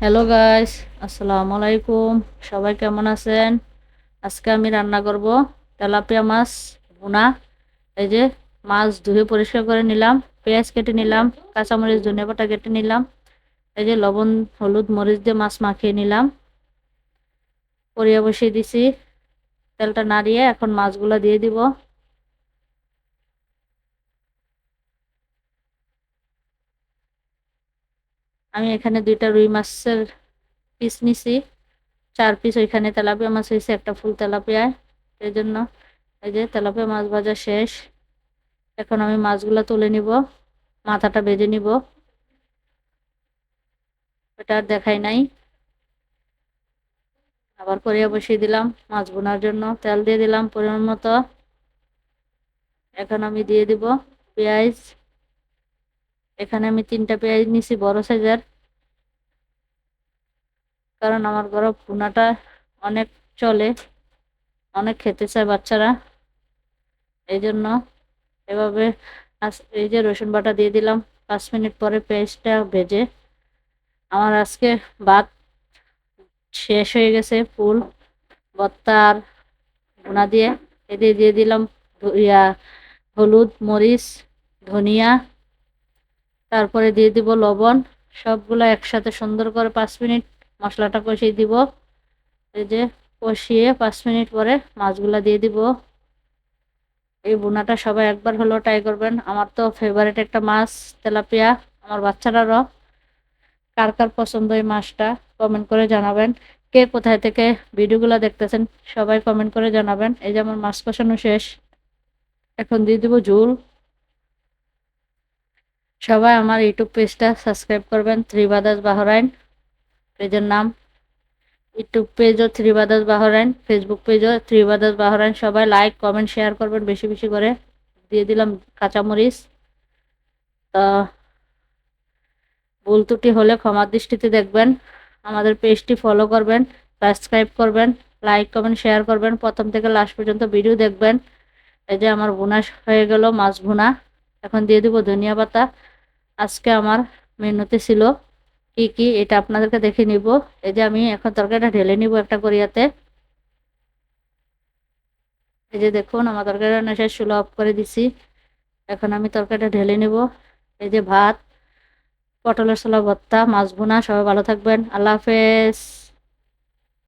Hello guys আসসালামু আলাইকুম সবাই কেমন আছেন? আজকে আমি রান্না করব তেলাপিয়া মাছ ভুনা। এই যে মাছ ধুয়ে পরিষ্কার করে নিলাম, পেঁয়াজ কেটে নিলাম, কাঁচামরিচ, ধনিয়া পাতা কেটে নিলাম, এই যে লবণ, হলুদ, মরিচ দিয়ে মাছ মাখিয়ে নিলাম। পরিয়া বসিয়ে দিছি। তেলটা নাড়িয়ে এখন মাছগুলো দিয়ে দিব। আমি এখানে দুইটা রুই মাছের পিস নিছি। চার পিস ওইখানে তেলাপিয়া মাছ হয়েছে একটা ফুল তেলাপিয়ায় এই জন্য এই যে তেলাপিয়া মাছ ভাজা শেষ। এখন আমি মাছগুলো তুলে নিব, মাথাটা বেজে নিব। এটা আর দেখাই নাই। আবার করিয়া বসিয়ে দিলাম মাছ বোনার জন্য। তেল দিয়ে দিলাম পরিমাণ মতো। এখন আমি দিয়ে দিব পেঁয়াজ। এখানে আমি তিনটা পেঁয়াজ নিছি বড় সাইজের। কারণ আমার ঘরে ভুনাটা অনেক চলে, অনেক খেতে চায় বাচ্চারা। এই জন্য এভাবে এই যে রসুন বাটা দিয়ে দিলাম, পাঁচ মিনিট পরে পেঁয়াজটা ভেজে। আমার আজকে ভাত শেষ হয়ে গেছে, ফুল বত্তার ভুনা দিয়ে। এতে দিয়ে দিলাম ইয়া, হলুদ, মরিচ, ধনিয়া। তারপরে দিয়ে দিব লবণ, সবগুলো একসাথে সুন্দর করে পাঁচ মিনিট মশলাটা কষিয়ে দিব। এই যে কষিয়ে পাঁচ মিনিট পরে মাছগুলো দিয়ে দিব। এই বোনাটা সবাই একবার হলেও ট্রাই করবেন। আমার তো ফেভারিট একটা মাছ, তেলাপিয়া। আমার বাচ্চারারও। কার কার পছন্দ এই মাছটা কমেন্ট করে জানাবেন। কে কোথায় থেকে ভিডিওগুলো দেখতেছেন, সবাই কমেন্ট করে জানাবেন। এই যে আমার মাছ কষানো শেষ। এখন দিয়ে দিব ঝুল। সবাই আমার ইউটিউব পেজটা সাবস্ক্রাইব করবেন থ্রি বাদাস বাহরাইন। পেজের নাম ইউটিউব পেজও থ্রি বাদাস বাহরাইন ফেসবুক পেজও থ্রি বাদাস বাহরাইন সবাই লাইক কমেন্ট শেয়ার করবেন বেশি বেশি করে। দিয়ে দিলাম কাঁচামরিচ। তা ভুল ত্রুটি হলে ক্ষমার দৃষ্টিতে দেখবেন। আমাদের পেজটি ফলো করবেন সাবস্ক্রাইব করবেন লাইক কমেন্ট শেয়ার করবেন। প্রথম থেকে লাস্ট পর্যন্ত ভিডিও দেখবেন। এই যে আমার ভুনা হয়ে গেল, মাছ ভুনা। এখন দিয়ে দিব ধনিয়া পাতা। আজকে আমার মেনুতে ছিল কি কি, এটা আপনাদেরকে দেখে নিব। এই যে আমি এখন তরকারিটা ঢেলে নিব একটা করিয়াতে এই যে দেখুন, আমার তরকারি রান্না শেষ চুলো অফ করে দিছি। এখন আমি তরকারিটা ঢেলে নিব। এই যে ভাত, পটলের সোলা ভর্তা, মাছ ভুনা, সবাই ভালো থাকবেন। আল্লাহ হাফেজ।